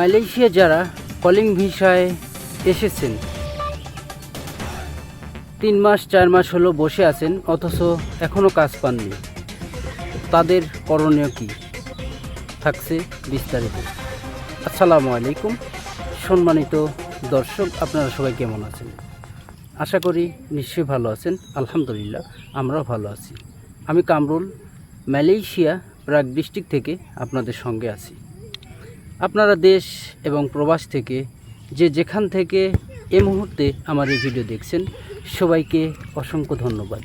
Malaysia যারা calling ভিসায় এসেছেন, তিন মাস, চার মাস হলো বসে আছেন, অথচ এখনও কাজ পাননি। তাদের করণীয় কী? থাকছে বিস্তারিত। আসসালামু আলাইকুম। সম্মানিত দর্শক, আপনারা সবাই কেমন আছেন? আশা করি নিশ্চয়ই ভালো আছেন। আলহামদুলিল্লাহ, আমরাও ভালো আছি। আমি কামরুল, মালয়েশিয়া প্রাগ ডিস্ট্রিক্ট থেকে আপনাদের সঙ্গে আছি। আপনারা দেশ এবং প্রবাস থেকে যে যেখান থেকে এ মুহূর্তে আমার এই ভিডিও দেখছেন, সবাইকে অসংখ্য ধন্যবাদ।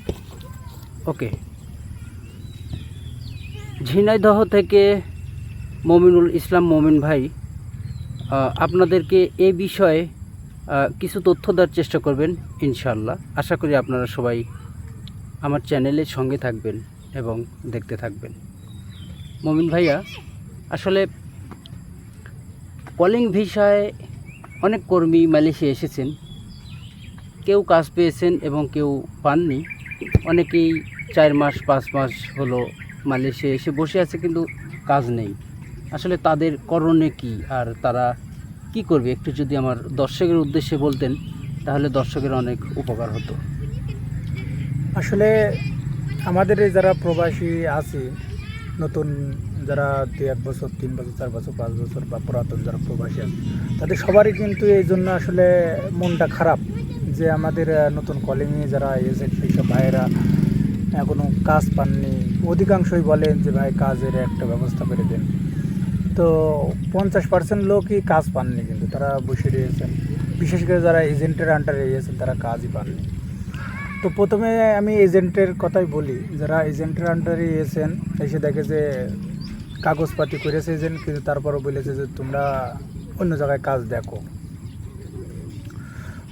ওকে। ঝিনাইদহ থেকে মমিনুল ইসলাম মমিন ভাই আপনাদেরকে এ বিষয়ে কিছু তথ্য দেওয়ার চেষ্টা করবেন ইনশাল্লাহ আশা করি আপনারা সবাই আমার চ্যানেলের সঙ্গে থাকবেন এবং দেখতে থাকবেন। মমিন ভাইয়া, আসলে কলিং ভিসায় অনেক কর্মী মালয়েশিয়া এসেছেন। কেউ কাজ পেয়েছেন এবং কেউ পাননি। অনেকেই চার মাস, পাঁচ মাস হলো মালয়েশিয়া এসে বসে আছে কিন্তু কাজ নেই। আসলে তাদের করণে কি আর তারা কি করবে? একটু যদি আমার দর্শকের উদ্দেশ্যে বলতেন, তাহলে দর্শকের অনেক উপকার হতো। আসলে আমাদের যারা প্রবাসী আছে, নতুন যারা এক বছর, তিন বছর, চার বছর, পাঁচ বছর বা পুরাতন যারা প্রবাসী আছে, তাদের সবারই কিন্তু এই জন্য আসলে মনটা খারাপ যে আমাদের নতুন কলিংয়ে যারা এসে সেই সব ভাইয়েরা এখনও কাজ পাননি। অধিকাংশই বলেন যে, ভাই, কাজের একটা ব্যবস্থা করে দেন। তো পঞ্চাশ পার্সেন্ট লোকই কাজ পাননি কিন্তু, তারা বসে রয়েছেন। বিশেষ করে যারা এজেন্টের আন্ডারে রয়েছেন, তারা কাজই পাননি। তো প্রথমে আমি এজেন্টের কথাই বলি, যারা এজেন্টের আন্ডারে এসেছেন এসে দেখে যে কাগজপাতি করেছে এজেন্ট কিন্তু তারপরও বলেছে যে তোমরা অন্য জায়গায় কাজ দেখো।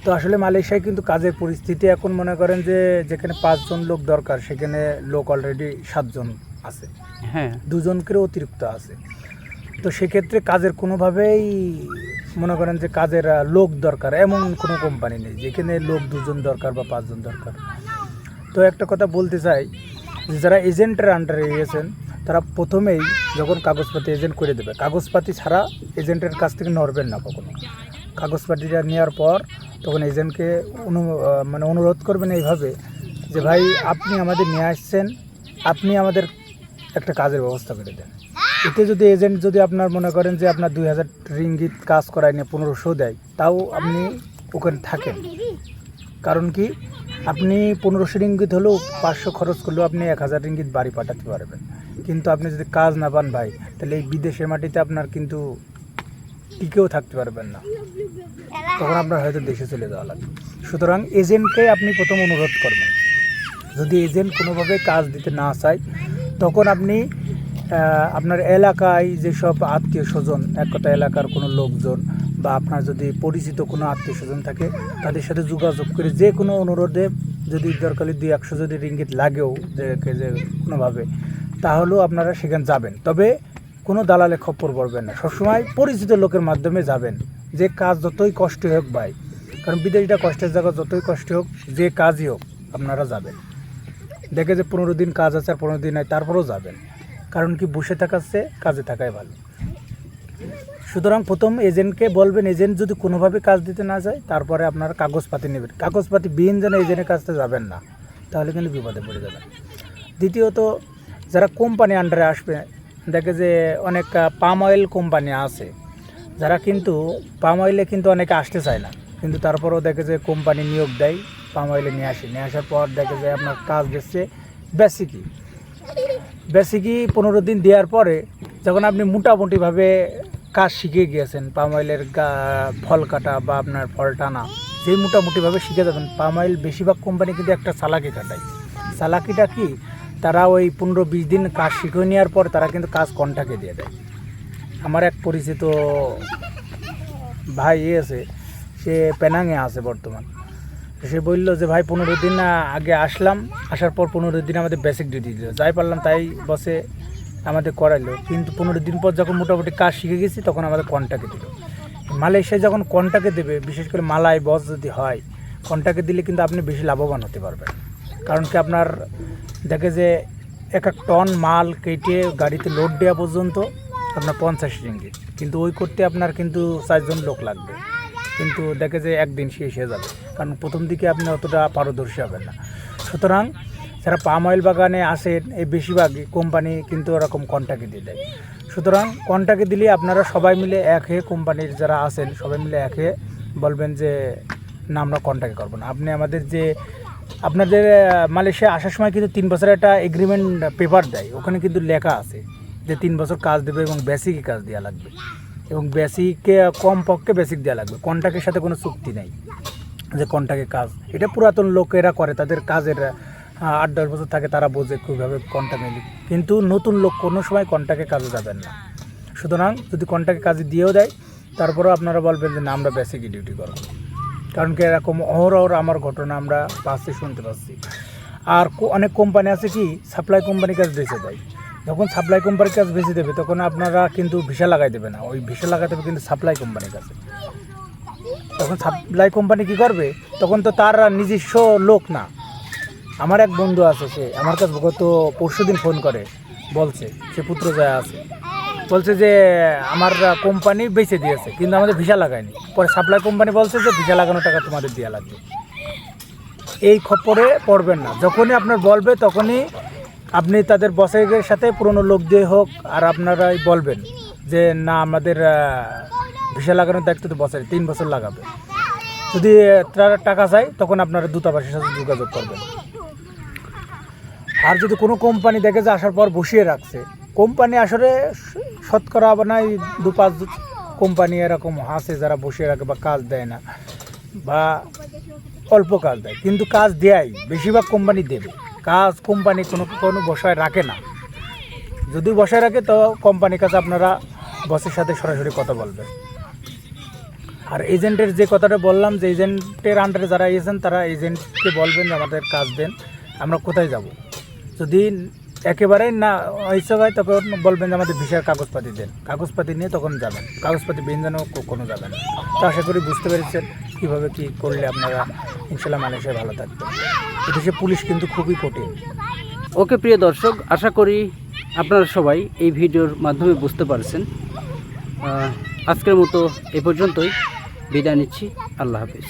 তো আসলে মালয়েশিয়ায় কিন্তু কাজের পরিস্থিতি এখন মনে করেন যে যেখানে পাঁচজন লোক দরকার সেখানে লোক অলরেডি সাতজন আছে। হ্যাঁ। দুজনকেও অতিরিক্ত আছে। তো সেক্ষেত্রে কাজের কোনোভাবেই মনে করেন যে কাজের লোক দরকার এমন কোনো কোম্পানি নেই যেখানে লোক দুজন দরকার বা পাঁচজন দরকার। তো একটা কথা বলতে চাই যে যারা এজেন্টের আন্ডারে গিয়েছেন তারা প্রথমেই যখন কাগজপাতি এজেন্ট করে দেবে, কাগজপাতি ছাড়া এজেন্টের কাছ থেকে নড়বেন না কখনো। কাগজপাতিটা নেওয়ার পর তখন এজেন্টকে অনু মানে অনুরোধ করবেন এইভাবে যে, ভাই, আপনি আমাদের নিয়ে আসছেন, আপনি আমাদের একটা কাজের ব্যবস্থা করে দেন। এতে যদি এজেন্ট যদি আপনার মনে করেন যে, আপনার দুই হাজার রিঙ্গিত কাজ করায় নিয়ে পনেরোশো দেয়, তাও আপনি ওখানে থাকেন। কারণ কি? আপনি পনেরোশো রিঙ্গিত হলেও পাঁচশো খরচ করলেও আপনি এক হাজার রিঙ্গিত বাড়ি পাঠাতে পারবেন। কিন্তু আপনি যদি কাজ না পান ভাই, তাহলে এই বিদেশের মাটিতে আপনার কিন্তু টিকেও থাকতে পারবেন না। তখন আপনার হয়তো দেশে চলে যাওয়া লাগবে। সুতরাং এজেন্টকে আপনি প্রথম অনুরোধ করবেন। যদি এজেন্ট কোনোভাবে কাজ দিতে না চায়, তখন আপনি আপনার এলাকায় যেসব আত্মীয় স্বজন, এক কথা এলাকার কোনো লোকজন বা আপনার যদি পরিচিত কোনো আত্মীয় স্বজন থাকে, তাদের সাথে যোগাযোগ করে যে কোনো অনুরোধে যদি দরকারি দুই একশো যদি রিঙ্গিত লাগেও যে কোনোভাবে তাহলেও আপনারা সেখানে যাবেন। তবে কোনো দালালে খপ্পর পড়বেন না। সবসময় পরিচিত লোকের মাধ্যমে যাবেন। যে কাজ যতই কষ্ট হোক ভাই, কারণ বিদেশিটা কষ্টের জায়গা যতই কষ্ট হোক, যে কাজই হোক, আপনারা যাবেন। দেখে যে পনেরো দিন কাজ আছে আর পনেরো দিন নাই, তারপরেও যাবেন। কারণ কি বসে থাকার চেয়ে কাজে থাকাই ভালো। সুতরাং প্রথম এজেন্টকে বলবেন, এজেন্ট যদি কোনোভাবে কাজ দিতে না যায়, তারপরে আপনারা কাগজপাতি নেবেন। কাগজপাতি বিহীন যেন এজেন্টের কাছতে যাবেন না, তাহলে কিন্তু বিপদে পড়ে যাবেন। দ্বিতীয়ত যারা কোম্পানি আন্ডারে আসবে, দেখে যে অনেক পাম অয়েল কোম্পানি আছে, যারা কিন্তু পাম অয়েলে কিন্তু অনেকে আসতে চায় না। কিন্তু তারপরেও দেখে যে কোম্পানি নিয়োগ দেয় পাম অয়েলে নিয়ে আসে। নিয়ে আসার পর দেখে যে আপনার কাজ দিচ্ছে বেসিকই বেসিকই পনেরো দিন দেওয়ার পরে যখন আপনি মোটামুটিভাবে কাজ শিখে গিয়েছেন পাম অয়েলের ফল কাটা বা আপনার ফল টানা যেই মোটামুটিভাবে শিখে যাবেন পাম অয়েল বেশিরভাগ কোম্পানি কিন্তু একটা চালাকি কাটায়। চালাকিটা কি? তারা ওই পনেরো বিশ দিন কাজ শিখে নেওয়ার পর তারা কিন্তু কাজ কন্টাকে দিয়ে দেয়। আমার এক পরিচিত ভাই এ আছে, সে পেনাঙে আছে বর্তমান। সে বলল যে, ভাই, পনেরো দিন আগে আসলাম, আসার পর পনেরো দিন আমাদের বেসিক ডিউটি দিল। যাই পারলাম তাই বসে আমাদের করাইলো। কিন্তু পনেরো দিন পর যখন মোটামুটি কাজ শিখে গেছি, তখন আমাদের কন্টাকে দিল। মালয়েশিয়ায় যখন কন্টাকে দেবে, বিশেষ করে মালাই বস যদি হয় কন্টাকে দিলে কিন্তু আপনি বেশি লাভবান হতে পারবেন। কারণ কি আপনার দেখে যে এক এক টন মাল কেটে গাড়িতে লোড দেওয়া পর্যন্ত আপনার পঞ্চাশ রিঙ্গিত কিন্তু ওই করতে আপনার কিন্তু চারজন লোক লাগবে। কিন্তু দেখে যে একদিন শেষ হয়ে যাবে। কারণ প্রথম দিকে আপনি অতটা পারদর্শী হবেন না। সুতরাং যারা পাম অয়েল বাগানে আসেন, এই বেশিরভাগই কোম্পানি কিন্তু ওরকম কন্ট্যাক্টে দিয়ে দেয়। সুতরাং কন্ট্যাক্টে দিলে আপনারা সবাই মিলে এক হয়ে কোম্পানির যারা আছেন, সবাই মিলে এক হয়ে বলবেন যে, না, আমরা কন্ট্যাক্ট করব না। আপনি আমাদের যে আপনাদের মালয়েশিয়া আসার সময় কিন্তু তিন বছরের একটা এগ্রিমেন্ট পেপার দেয়। ওখানে কিন্তু লেখা আছে যে তিন বছর কাজ দেবে এবং বেসিকই কাজ দেওয়া লাগবে। এবং বেসিকে কম পক্ষে বেসিক দেওয়া লাগবে। কন্ট্রাক্টের সাথে কোনো চুক্তি নেই যে কন্ট্রাক্টের কাজ। এটা পুরাতন লোকেরা করে, তাদের কাজের আট দশ বছর থাকে, তারা বোঝে কীভাবে কন্ট্রাক্ট নিলি। কিন্তু নতুন লোক কোনো সময় কন্ট্রাক্টে কাজে যাবেন না। সুতরাং যদি কন্ট্রাক্টে কাজে দিয়েও দেয়, তারপরেও আপনারা বলবেন যে না, আমরা বেসিকই ডিউটি করব। কারণ কি এরকম অহরহর আমার ঘটনা আমরা পাচ্ছি শুনতে পাচ্ছি। আর অনেক কোম্পানি আছে কি সাপ্লাই কোম্পানির কাজ বেঁচে দেয়। যখন সাপ্লাই কোম্পানির কাজ বেঁচে দেবে, তখন আপনারা কিন্তু ভিসা লাগাই দেবে না। ওই ভিসা লাগাতে হবে কিন্তু সাপ্লাই কোম্পানির কাছে। তখন সাপ্লাই কোম্পানি কি করবে, তখন তো তার নিজস্ব লোক না। আমার এক বন্ধু আছে সে, আমার কাছে গত পরশু দিন ফোন করে, বলছে, সে পুত্র যায় আছে। বলছে যে আমার কোম্পানি বেঁচে দিয়েছে, কিন্তু আমাদের ভিসা লাগায়নি। পরে সাপ্লাই কোম্পানি বলছে যে ভিসা লাগানো টাকা তোমাদের দেওয়া লাগবে। এই খপরে পড়বেন না। যখনই আপনার বলবে তখনই আপনি তাদের বসের সাথে পুরনো লোক দিয়ে হোক, আর আপনারাই বলবেন যে না, আমাদের ভিসা লাগানোর দায়িত্ব তো বসের তিন বছর লাগাবে। যদি তারা টাকা চায়, তখন আপনারা দূতাবাসের সাথে যোগাযোগ করবেন। আর যদি কোনো কোম্পানি দেখে যে আসার পর বসিয়ে রাখছে কোম্পানি আসলে শতকরা বানাই দু পাঁচ কোম্পানি এরকম আছে যারা বসিয়ে রাখে বা কাজ দেয় না, বা অল্প কাজ দেয়, কিন্তু কাজ দেয় বেশিরভাগ কোম্পানি দেবে। কাজ কোম্পানি কোনো কোনো বসায় রাখে না। যদি বসায় রাখে, তো কোম্পানির কাছে আপনারা বসের সাথে সরাসরি কথা বলবেন। আর এজেন্টের যে কথাটা বললাম, যে এজেন্টের আন্ডারে যারা এসেছেন তারা এজেন্টকে বলবেন যে আমাদের কাজ দেন, আমরা কোথায় যাব? যদি একেবারেই না ইচ্ছা হয় তখন বলবেন যে আমাদের ভিসার কাগজপাতি দেন। কাগজপাতি নিয়ে তখন যাবেন। কাগজপাতি বিন যেন কোনো যাবেন তো আশা করি বুঝতে পেরেছেন কীভাবে কী করলে আপনারা ইনশাল্লাহ মালয়েশিয়ায় ভালো থাকবেন। এদেশে পুলিশ কিন্তু খুবই কঠিন। ওকে, প্রিয় দর্শক, আশা করি আপনারা সবাই এই ভিডিওর মাধ্যমে বুঝতে পারছেন। আজকের মতো এ পর্যন্তই। বিদায় নিচ্ছি। আল্লাহ হাফিজ।